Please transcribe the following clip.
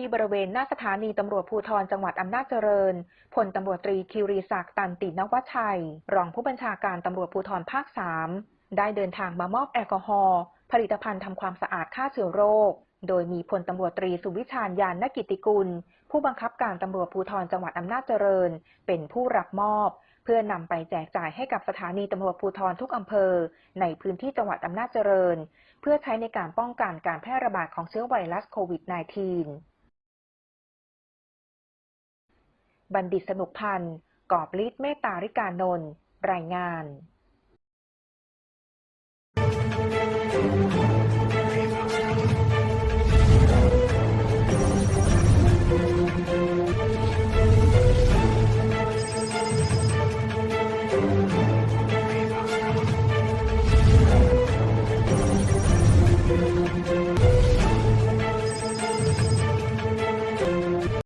ที่บริเวณหน้าสถานีตำรวจภูธรจังหวัดอำนาจเจริญพลตำรวจตรีคิรีศักดิ์ตันตินวชัย รองผู้บัญชาการตำรวจภูธรภาค 3 ได้เดินทางมามอบแอลกอฮอล์ผลิตภัณฑ์ทำความสะอาดฆ่าเชื้อโรค โดยมีพลตำรวจตรีสุวิชาญยานนกิติกุล ผู้บังคับการตำรวจภูธรจังหวัดอำนาจเจริญ เป็นผู้รับมอบ เพื่อนำไปแจกจ่ายให้กับสถานีตำรวจภูธรทุกอำเภอ ในพื้นที่จังหวัดอำนาจเจริญ เพื่อใช้ในการป้องกันการแพร่ระบาดของเชื้อไวรัสโควิด -19 บัณฑิตสนุกพันธ์กอบลิศเมตตาริกานนท์รายงาน